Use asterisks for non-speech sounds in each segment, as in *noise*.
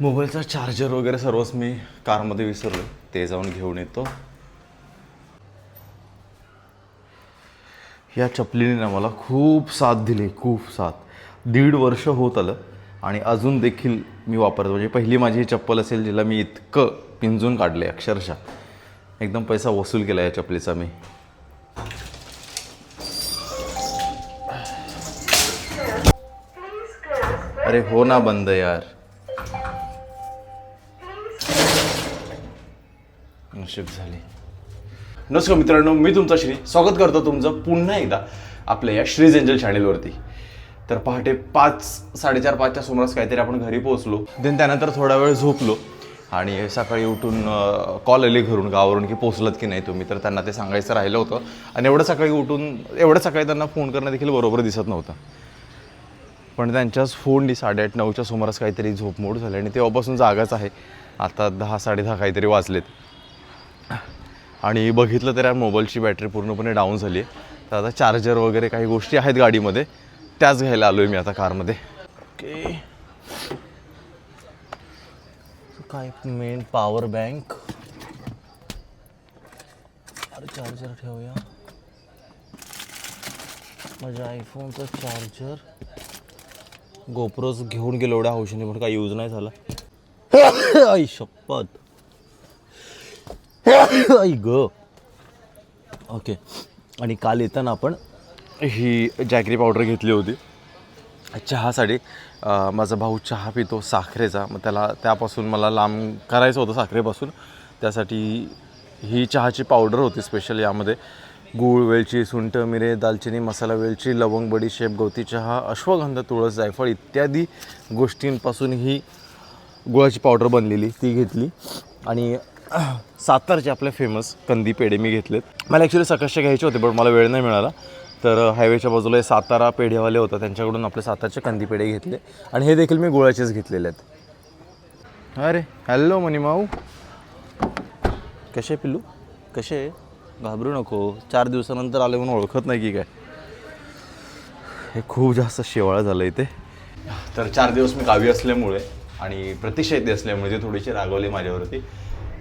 मोबाईलचा चार्जर वगैरे सर्वच मी कारमध्ये विसरलो. ते जाऊन घेऊन येतो. या चपलीने ना मला खूप साथ दिली खूप साथ. दीड वर्ष होत आलं आणि अजून देखील मी वापरतो. म्हणजे पहिली माझी ही चप्पल असेल जिला मी इतकं पिंजून काढले अक्षरशः. एकदम पैसा वसूल केला या चपलीचा मी. अरे हो ना बंद यार. शिफ्ट झाली. नमस्कार मित्रांनो मी तुमचा श्री स्वागत करतो तुमचं पुन्हा एकदा आपल्या या श्रीज एंजल चॅनेलवरती तर पहाटे पाच साडेचार पाचच्या सुमारास काहीतरी आपण घरी पोहोचलो. देन त्यानंतर थोडा वेळ झोपलो. आणि सकाळी उठून कॉल आले घरून गावावरून की पोचलत की नाही तुम्ही तर त्यांना ते सांगायचं राहिलं होतं. आणि एवढं सकाळी उठून एवढं सकाळी त्यांना फोन करणं देखील बरोबर दिसत नव्हतं. पण त्यांच्याच फोननी साडेआठ नऊच्या सुमारास काहीतरी झोपमोड झाली आणि तेव्हापासून जागाच आहे. आता दहा साडेदहा काहीतरी वाजलेत. आणि बघितलं तर या मोबाईलची बॅटरी पूर्णपणे डाऊन झाली आहे. तर आता चार्जर वगैरे काही गोष्टी आहेत गाडीमध्ये. त्याच घ्यायला आलो आहे मी आता कारमध्ये. ओके काय मेन पॉवर बँक अरे चार्जर ठेवूया. माझ्या आयफोनचं चार्जर गोप्रोच घेऊन गेलो एवढ्या हौशीने पण काही यूज नाही झाला. आई शपथ. *laughs* ग ओके आणि काल येताना आपण ही जॅगरी पावडर घेतली होती. चहासाठी माझा भाऊ चहा पितो साखरेचा. मग त्याला त्यापासून मला लांब करायचं होतं साखरेपासून. त्यासाठी ही चहाची पावडर होती स्पेशल यामध्ये. गूळ वेलची सुंठ मिरे दालचिनी मसाला वेलची लवंग बडीशेप गवती चहा अश्वगंध तुळस जायफळ इत्यादी गोष्टींपासून ही गुळाची पावडर बनलेली ती घेतली. आणि सातारचे आपले फेमस कंदी पेढे मी घेतलेत. मला ॲक्च्युली सकाळचे घ्यायचे होते पण मला वेळ नाही मिळाला. तर हायवेच्या बाजूला हे सातारा पेढेवाले होतं त्यांच्याकडून आपले सातारचे कंदी पेढे घेतले. आणि हे देखील मी गुळाचेच घेतलेले आहेत. अरे हॅलो मनीमाऊ कसे पिल्लू? कसे घाबरू नको. चार दिवसानंतर आले म्हणून ओळखत नाही की काय. हे खूप जास्त शेवाळं झालं इथे. तर चार दिवस मी गावी असल्यामुळे आणि प्रतीक्षा असल्यामुळे ती थोडीशी रागवली माझ्यावरती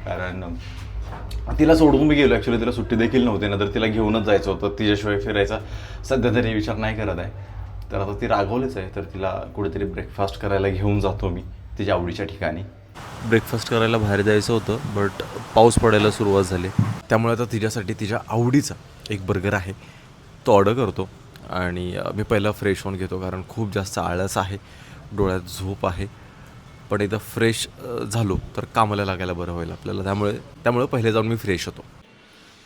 कारण तिला सोडून मी गेलो. ॲक्च्युली तिला सुट्टी देखील नव्हती. ना तर तिला घेऊनच जायचं होतं. तिच्याशिवाय फिरायचा सध्या तरी विचार नाही करत आहे. तर आता ती रागवलीच आहे. तर तिला कुठेतरी ब्रेकफास्ट करायला घेऊन जातो मी तिच्या आवडीच्या ठिकाणी. ब्रेकफास्ट करायला बाहेर जायचं होतं बट पाऊस पडायला सुरुवात झाली. त्यामुळे आता तिच्यासाठी तिच्या आवडीचा एक बर्गर आहे. तो ऑर्डर करतो आणि मी पहिला फ्रेश होऊन घेतो कारण खूप जास्त आळस आहे. डोळ्यात झोप आहे. पण एकदा फ्रेश झालो तर कामाला लागायला बरं होईल आपल्याला. त्यामुळे त्यामुळे पहिले जाऊन मी फ्रेश होतो.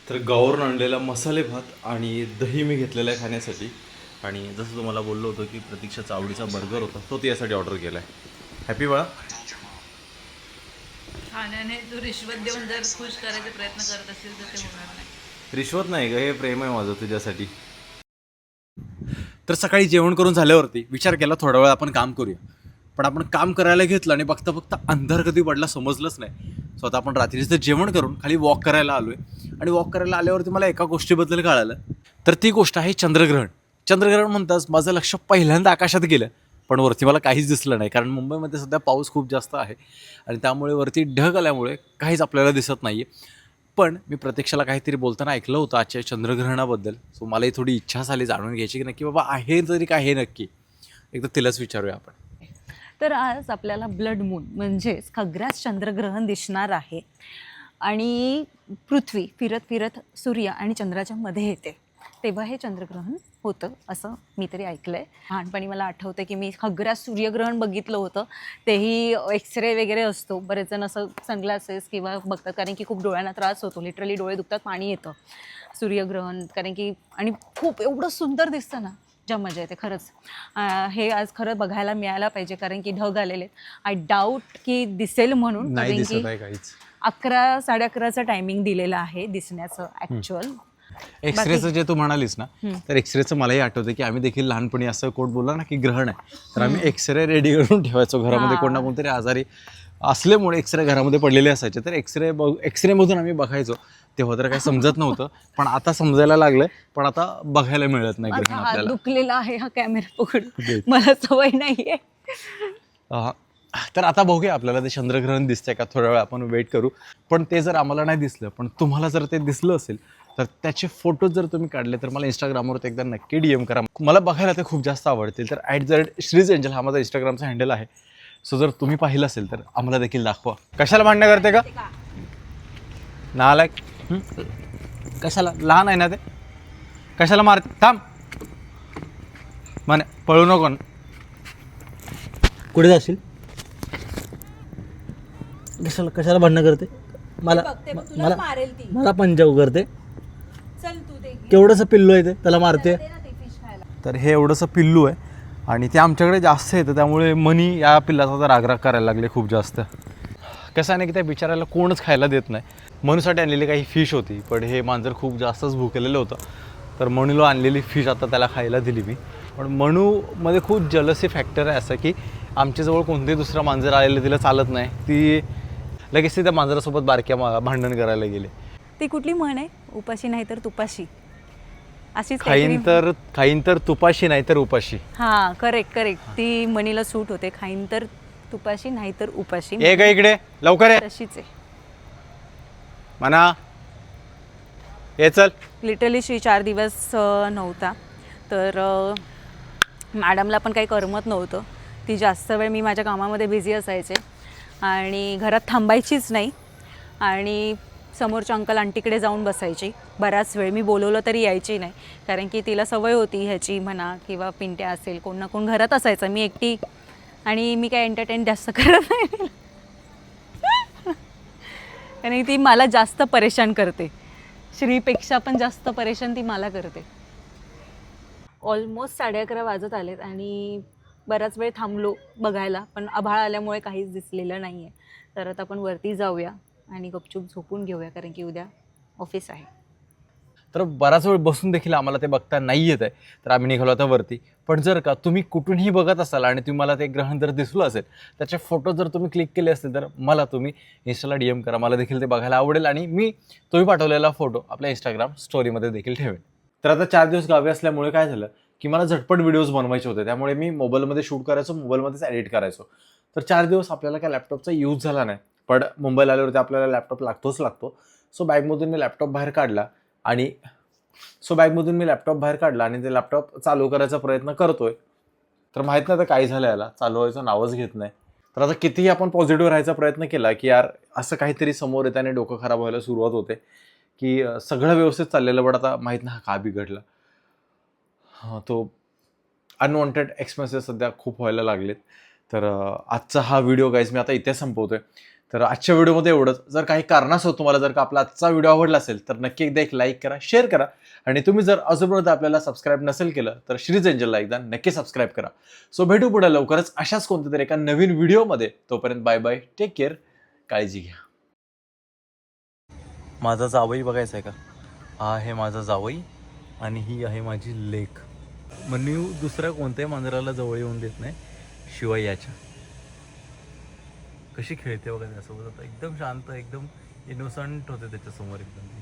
तर गावावरून आणलेला मसाले भात आणि दही मी घेतलेला आहे खाण्यासाठी. आणि जसं तुम्हाला बोललो होतो की प्रतीक्षाचा आवडीचा बर्गर होता तो यासाठी ऑर्डर केला आहे हॅपी बाळा? खाण्याने तू रिश्वत देऊन जर खुश करायचे प्रयत्न करत असेल तर ते होणार नाही. रिश्वत नाही ग हे प्रेम आहे माझं तुझ्यासाठी. तर सकाळी जेवण करून झाल्यावरती विचार केला थोडा वेळ आपण काम करूया. पण आपण काम करायला घेतलं आणि बघता बघता अंधार कधी पडला समजलंच नाही. सो आता आपण रात्रीचं जेवण करून खाली वॉक करायला आलो आहे आणि वॉक करायला आल्यावरती मला एका गोष्टीबद्दल कळालं. तर ती गोष्ट आहे चंद्रग्रहण. चंद्रग्रहण म्हणताच माझं लक्ष पहिल्यांदा आकाशात गेलं पण वरती मला काहीच दिसलं नाही कारण मुंबईमध्ये सध्या पाऊस खूप जास्त आहे. आणि त्यामुळे वरती ढग आल्यामुळे काहीच आपल्याला दिसत नाही आहे पण मी प्रत्यक्षाला काहीतरी बोलताना ऐकलं होतं आजच्या चंद्रग्रहणाबद्दल. सो मलाही थोडी इच्छा झाली जाणून घ्यायची की नक्की बाबा आहे तरी काय हे नक्की. एकदा तिलाच विचारूया आपण. तर आज आपल्याला ब्लड मून म्हणजेच खग्रास चंद्रग्रहण दिसणार आहे. आणि पृथ्वी फिरत फिरत सूर्य आणि चंद्राच्या मध्ये येते. तेव्हा हे चंद्रग्रहण होतं असं मी तरी ऐकलं आहे लहानपणी मला आठवतं की मी खग्रास सूर्यग्रहण बघितलं होतं. तेही एक्सरे वगैरे असतो. बरेच जण असं सनग्लासेस किंवा बघतात कारण की खूप डोळ्यांना त्रास होतो. लिटरली डोळे दुखतात पाणी येतं. सूर्यग्रहण कारण की आणि खूप एवढं सुंदर दिसतं ना. ज्या मजा येते खरंच. हे आज खरं बघायला मिळायला पाहिजे कारण की ढग आलेले आय डाऊट की दिसेल म्हणून नाही कारण दिसत आहे काहीच. अकरा साडे अकराचं टायमिंग दिलेलं आहे दिसण्याचं ॲक्च्युअल एक्सरेचं जे तू म्हणालीस ना तर एक्सरेचं मलाही आठवतं की आम्ही देखील लहानपणी असं कोट बोलला ना की ग्रहण आहे. तर आम्ही एक्सरे रेडी करून ठेवायचो घरामध्ये कोण ना कोणतरी आजारी असल्यामुळे एक्सरे घरामध्ये पडलेले असायचे. तर एक्सरे बघ एक्सरेमधून आम्ही बघायचो तेव्हा तर काही समजत नव्हतं. पण आता समजायला लागलंय पण आता बघायला मिळत नाही ग्रहण हात आपल्याला दुखलेला आहे हा कॅमेरा पकडून. मला सवय नाहीये. अं, तर आता बघूया आपल्याला ते चंद्रग्रहण दिसतंय का? थोड्या वेळ आपण वेट करू. पण ते जर आम्हाला नाही दिसलं पण तुम्हाला जर ते दिसलं असेल तर त्याचे फोटो जर तुम्ही काढले तर मला इंस्टाग्रामवर एकदा नक्की डी एम करा. मला बघायला ते खूप जास्त आवडतील. तर ॲट द रेट श्रीज एंजल हा माझा इंस्टाग्रामचा हँडल आहे. सो जर तुम्ही पाहिलं असेल तर आम्हाला देखील दाखवा. कशाला भांडणं करते का? नालायक. हं? कशाला? लहान आहे ना ते? कशाला मारते थांब. म्हणे पळू नको कुठे जाशील? कशाला कशाला भांडणं करते? मला मला मला पंजाब करते केवढंसं पिल्लू आहे ते? त्याला मारते. तर हे एवढंसं पिल्लू आहे आणि ते आमच्याकडे जास्त येतं त्यामुळे मनी या पिल्लाचा तर रागराग करायला लागले खूप जास्त. कसं आहे ना की त्या बिचाराला कोणच खायला देत नाही. मनूसाठी आणलेली काही फिश होती पण हे मांजर खूप जास्तच भुकेलेलं होतं. तर मनूला आणलेली फिश आता त्याला खायला दिली मी. पण मनूमध्ये खूप जलसी फॅक्टर आहे असं की आमच्याजवळ कोणतेही दुसरं मांजर आलेलं तिला चालत नाही. ती लगेच ती त्या मांजरासोबत बारक्या मा- भांडण करायला गेले. ती कुठली म्हण आहे? उपाशी नाही तर तुपाशी. अशीच खाईन तर खाईन तर तुपाशी नाही तर उपाशी. हा करेक्ट करेक्ट ती मनीला सूट होते. खाईन तर तुपाशी नाही तर उपाशी. ये का इकडे. लवकर ये. तशीच आहे. म्हणा ये चल. लिटरली श्री चार दिवस नव्हता. तर मॅडमला पण काही करमत नव्हतं. ती जास्त वेळ मी माझ्या कामामध्ये बिझी असायचे. आणि घरात थांबायचीच नाही. आणि समोरच्या अंकल आंटीकडे जाऊन बसायची. बराच वेळ मी बोलवलं तरी यायची नाही. कारण की तिला सवय होती ह्याची म्हणा किंवा पिंट्या असेल कोण ना कोण घरात असायचं. मी एकटी आणि मी काय एंटरटेन जास्त करत नाही. कारण ती मला जास्त परेशान करते. श्रीपेक्षा पण जास्त परेशान ती मला करते. ऑलमोस्ट साडे अकरा वाजत आलेत आणि बराच वेळ थांबलो बघायला पण आभाळ आल्यामुळे काहीच दिसलेलं नाही आहे तर आता आपण वरती जाऊया आणि गपचूप झोपून घेऊया कारण की उद्या ऑफिस आहे. तर बराच वेळ बसून देखील आम्हाला ते बघता नाही येत आहे. तर आम्ही निघालो आता वरती. पण जर का तुम्ही कुठूनही बघत असाल आणि तुम्हाला ते ग्रहण जर दिसलं असेल त्याचे फोटो जर तुम्ही क्लिक केले असतील तर मला तुम्ही इंस्टाला डी एम करा. मला देखील ते बघायला आवडेल आणि मी तुम्ही पाठवलेला फोटो आपल्या इंस्टाग्राम स्टोरीमध्ये देखील ठेवेन. तर आता चार दिवस गावी असल्यामुळे काय झालं की मला झटपट व्हिडिओज बनवायचे होते. त्यामुळे मी मोबाईलमध्ये शूट करायचो मोबाईलमध्येच एडिट करायचो. तर चार दिवस आपल्याला काय लॅपटॉपचा यूज झाला नाही. पण मुंबईला आल्यावरती आपल्याला लॅपटॉप लागतोच लागतो. सो बॅगमधून मी लॅपटॉप बाहेर काढला. आणि सो बॅगमधून मी लॅपटॉप बाहेर काढला आणि ते लॅपटॉप चालू करायचा प्रयत्न करतोय. तर माहीत नाही आता काय झालं याला. चालू व्हायचं नावच घेत नाही. तर आता कितीही आपण पॉझिटिव्ह राहायचा प्रयत्न केला की यार असं काहीतरी समोर येताना डोकं खराब व्हायला सुरुवात होते. की सगळं व्यवस्थित चाललेलं बट आता माहीत नाही हा का बिघडला. तो अनवॉन्टेड एक्सपेन्सेस सध्या खूप व्हायला लागलेत. तर आजचा हा व्हिडिओ गाईज मी आता इथे संपवतोय. तर आजच्या व्हिडिओमध्ये एवढंच. जर काही कारणास्तव तुम्हाला जर का आपला आजचा व्हिडिओ आवडला असेल तर नक्की एकदा एक लाईक करा शेअर करा. आणि तुम्ही जर अजूनपर्यंत आपल्याला सबस्क्राईब नसेल केलं तर श्रीज एंजलला एकदा नक्की सबस्क्राईब करा. सो भेटू पुढे लवकरच अशाच कोणत्या तरी एका नवीन व्हिडिओमध्ये. तोपर्यंत बाय बाय टेक केअर काळजी घ्या. माझा जावई बघायचा आहे का? हा आहे माझा जावई आणि ही आहे माझी लेख. म्हणून दुसऱ्या कोणत्याही मांजराला जवळ येऊन देत नाही शिवाय याच्या. कशी खेळते वगैरे त्यासोबत आता एकदम शांत एकदम इनोसंट होते त्याच्यासमोर एकदम.